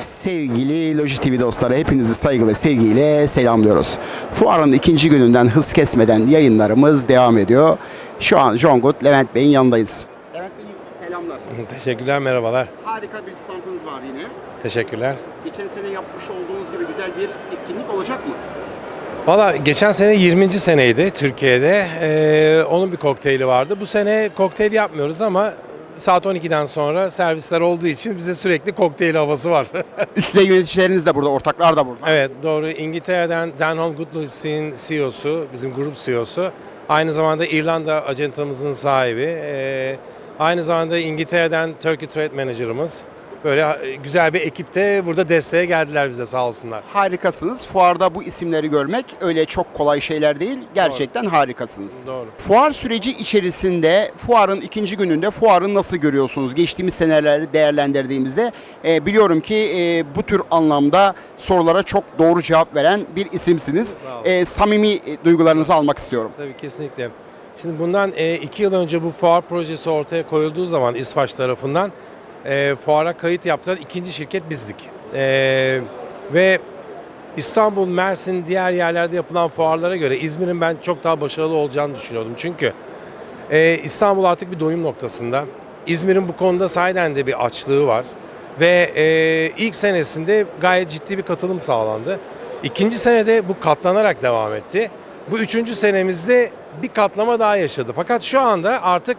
Sevgili Loji TV dostları hepinizi saygı ve sevgiyle selamlıyoruz. Fuarın ikinci gününden hız kesmeden yayınlarımız devam ediyor. Şu an John Good, Levent Bey'in yanındayız. Levent Bey selamlar. Teşekkürler, merhabalar. Harika bir standınız var yine. Teşekkürler. Geçen sene yapmış olduğunuz gibi güzel bir etkinlik olacak mı? Valla geçen sene 20. seneydi Türkiye'de. Ee, onun bir kokteyli vardı. Bu sene kokteyl yapmıyoruz ama saat 12'den sonra servisler olduğu için bize sürekli kokteyl havası var. Üst düzey yöneticileriniz de burada, ortaklar da burada. evet doğru. İngiltere'den Dan Hall Goodlogis'in CEO'su, bizim grup CEO'su. Aynı zamanda İrlanda acentamızın sahibi. Ee, aynı zamanda İngiltere'den Turkey Trade Manager'ımız. Böyle e, güzel bir ekipte burada desteğe geldiler bize sağ olsunlar. Harikasınız. Fuarda bu isimleri görmek öyle çok kolay şeyler değil. Gerçekten harikasınız. Doğru. Fuar süreci içerisinde fuarın ikinci gününde fuarı nasıl görüyorsunuz? Geçtiğimiz seneleri değerlendirdiğimizde e, biliyorum ki e, bu tür anlamda sorulara çok doğru cevap veren bir isimsiniz. Sağ olun. E, samimi e, duygularınızı almak istiyorum. Tabii kesinlikle. Şimdi bundan e, iki yıl önce bu fuar projesi ortaya koyulduğu zaman İsfaç tarafından e, fuara kayıt yaptıran ikinci şirket bizdik. E, ve İstanbul, Mersin, diğer yerlerde yapılan fuarlara göre İzmir'in ben çok daha başarılı olacağını düşünüyordum. Çünkü e, İstanbul artık bir doyum noktasında. İzmir'in bu konuda sahiden de bir açlığı var. Ve e, ilk senesinde gayet ciddi bir katılım sağlandı. İkinci senede bu katlanarak devam etti. Bu üçüncü senemizde bir katlama daha yaşadı. Fakat şu anda artık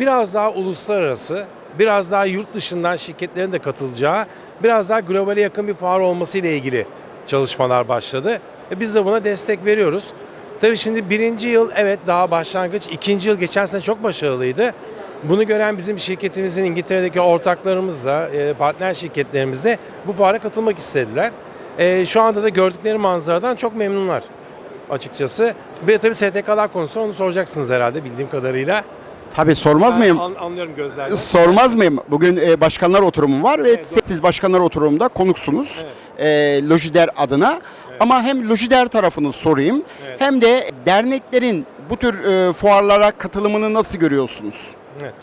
biraz daha uluslararası, biraz daha yurt dışından şirketlerin de katılacağı, biraz daha globale yakın bir fuar olması ile ilgili çalışmalar başladı. Ve biz de buna destek veriyoruz. Tabii şimdi birinci yıl evet daha başlangıç, ikinci yıl geçen sene çok başarılıydı. Bunu gören bizim şirketimizin İngiltere'deki ortaklarımız da, e, partner şirketlerimiz de bu fuara katılmak istediler. E, Şu anda da gördükleri manzaradan çok memnunlar açıkçası. Bir de tabii STK'lar konusu onu soracaksınız herhalde bildiğim kadarıyla. Tabii sormaz mıyım? An- anlıyorum gözlerden. Sormaz mıyım? Bugün e, başkanlar oturumu var ve Evet, siz başkanlar oturumunda konuksunuz. E, Lojider adına. Ama hem Lojider tarafını sorayım Evet. hem de derneklerin bu tür e, fuarlara katılımını nasıl görüyorsunuz? Evet.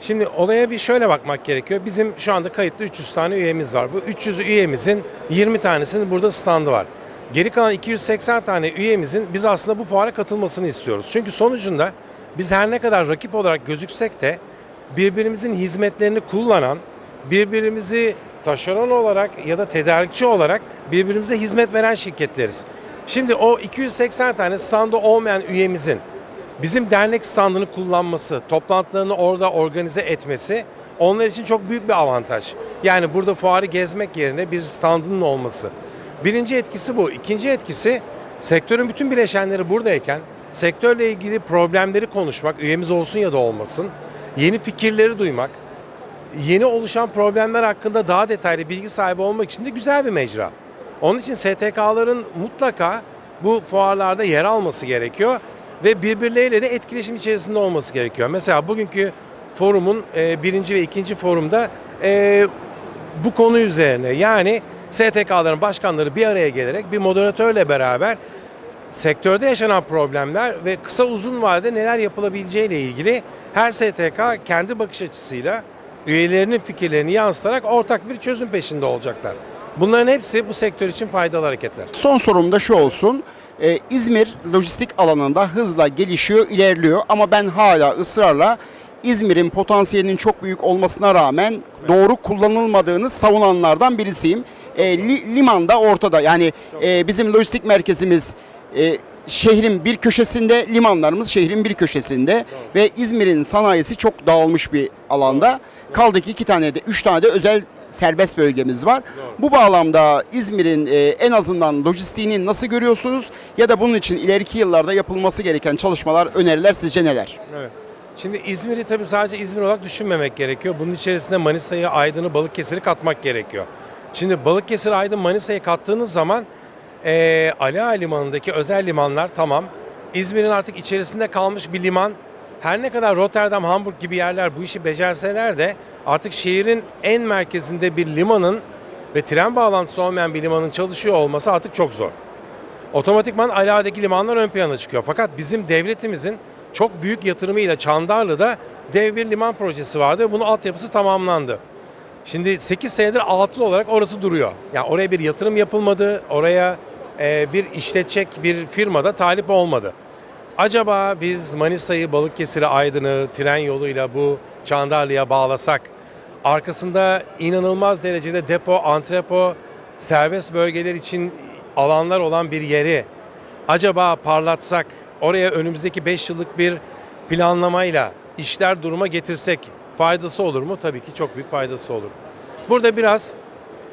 Şimdi olaya bir şöyle bakmak gerekiyor. Bizim şu anda kayıtlı 300 tane üyemiz var. Bu 300 üyemizin 20 tanesinin burada standı var. Geri kalan 280 tane üyemizin biz aslında bu fuara katılmasını istiyoruz. Çünkü sonucunda biz her ne kadar rakip olarak gözüksek de birbirimizin hizmetlerini kullanan, birbirimizi taşeron olarak ya da tedarikçi olarak birbirimize hizmet veren şirketleriz. Şimdi o 280 tane standı olmayan üyemizin bizim dernek standını kullanması, toplantılarını orada organize etmesi onlar için çok büyük bir avantaj. Yani burada fuarı gezmek yerine bir standının olması. Birinci etkisi bu. İkinci etkisi sektörün bütün bileşenleri buradayken sektörle ilgili problemleri konuşmak, üyemiz olsun ya da olmasın, yeni fikirleri duymak, yeni oluşan problemler hakkında daha detaylı bilgi sahibi olmak için de güzel bir mecra. Onun için STK'ların mutlaka bu fuarlarda yer alması gerekiyor ve birbirleriyle de etkileşim içerisinde olması gerekiyor. Mesela bugünkü forumun e, birinci ve ikinci forumda e, bu konu üzerine yani STK'ların başkanları bir araya gelerek bir moderatörle beraber sektörde yaşanan problemler ve kısa uzun vadede neler yapılabileceği ile ilgili her STK kendi bakış açısıyla üyelerinin fikirlerini yansıtarak ortak bir çözüm peşinde olacaklar. Bunların hepsi bu sektör için faydalı hareketler. Son sorum da şu olsun. E, İzmir lojistik alanında hızla gelişiyor, ilerliyor ama ben hala ısrarla İzmir'in potansiyelinin çok büyük olmasına rağmen doğru kullanılmadığını savunanlardan birisiyim. E, li, liman da ortada. Yani e, bizim lojistik merkezimiz e, şehrin bir köşesinde, limanlarımız şehrin bir köşesinde ve İzmir'in sanayisi çok dağılmış bir alanda. Kaldı ki iki tane de, üç tane de özel serbest bölgemiz var. Bu bağlamda İzmir'in e, en azından lojistiğini nasıl görüyorsunuz ya da bunun için ileriki yıllarda yapılması gereken çalışmalar, öneriler sizce neler? Evet. Şimdi İzmir'i tabii sadece İzmir olarak düşünmemek gerekiyor. Bunun içerisinde Manisa'yı, Aydın'ı, Balıkesir'i katmak gerekiyor. Şimdi Balıkesir, Aydın, Manisa'yı kattığınız zaman eee Ali Ağa Limanı'ndaki özel limanlar tamam. İzmir'in artık içerisinde kalmış bir liman. Her ne kadar Rotterdam, Hamburg gibi yerler bu işi becerseler de artık şehrin en merkezinde bir limanın ve tren bağlantısı olmayan bir limanın çalışıyor olması artık çok zor. Otomatikman Ali Ağa'daki limanlar ön plana çıkıyor. Fakat bizim devletimizin çok büyük yatırımıyla Çandarlı'da dev bir liman projesi vardı ve bunun altyapısı tamamlandı. Şimdi 8 senedir atıl olarak orası duruyor. Yani oraya bir yatırım yapılmadı, oraya bir işletecek bir firmada talip olmadı. Acaba biz Manisa'yı, Balıkesir'i, Aydın'ı tren yoluyla bu Çandarlı'ya bağlasak, arkasında inanılmaz derecede depo, antrepo, serbest bölgeler için alanlar olan bir yeri acaba parlatsak, oraya önümüzdeki 5 yıllık bir planlamayla işler duruma getirsek faydası olur mu? Tabii ki çok büyük faydası olur. Burada biraz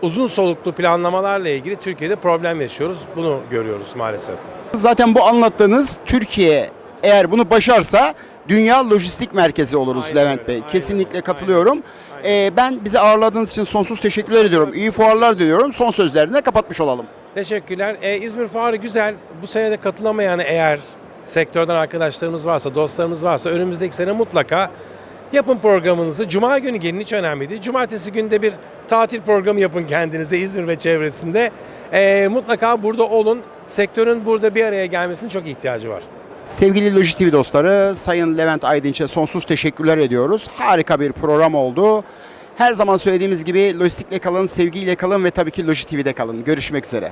uzun soluklu planlamalarla ilgili Türkiye'de problem yaşıyoruz. Bunu görüyoruz maalesef. Zaten bu anlattığınız Türkiye eğer bunu başarsa dünya lojistik merkezi oluruz Aynen Levent öyle, Bey. aynen Kesinlikle katılıyorum. aynen. Ee, ben bizi ağırladığınız için sonsuz teşekkürler ediyorum. İyi fuarlar diliyorum. Son sözlerini de kapatmış olalım. Teşekkürler. Ee, İzmir Fuarı güzel. Bu sene de katılamayan eğer sektörden arkadaşlarımız varsa, dostlarımız varsa önümüzdeki sene mutlaka yapın programınızı. Cuma günü gelin hiç önemli değil. Cumartesi günde bir tatil programı yapın kendinize İzmir ve çevresinde. Ee, mutlaka burada olun. Sektörün burada bir araya gelmesinin çok ihtiyacı var. Sevgili Loji TV dostları, Sayın Levent Aydınç'a sonsuz teşekkürler ediyoruz. Harika bir program oldu. Her zaman söylediğimiz gibi lojistikle kalın, sevgiyle kalın ve tabii ki Loji TV'de kalın. Görüşmek üzere.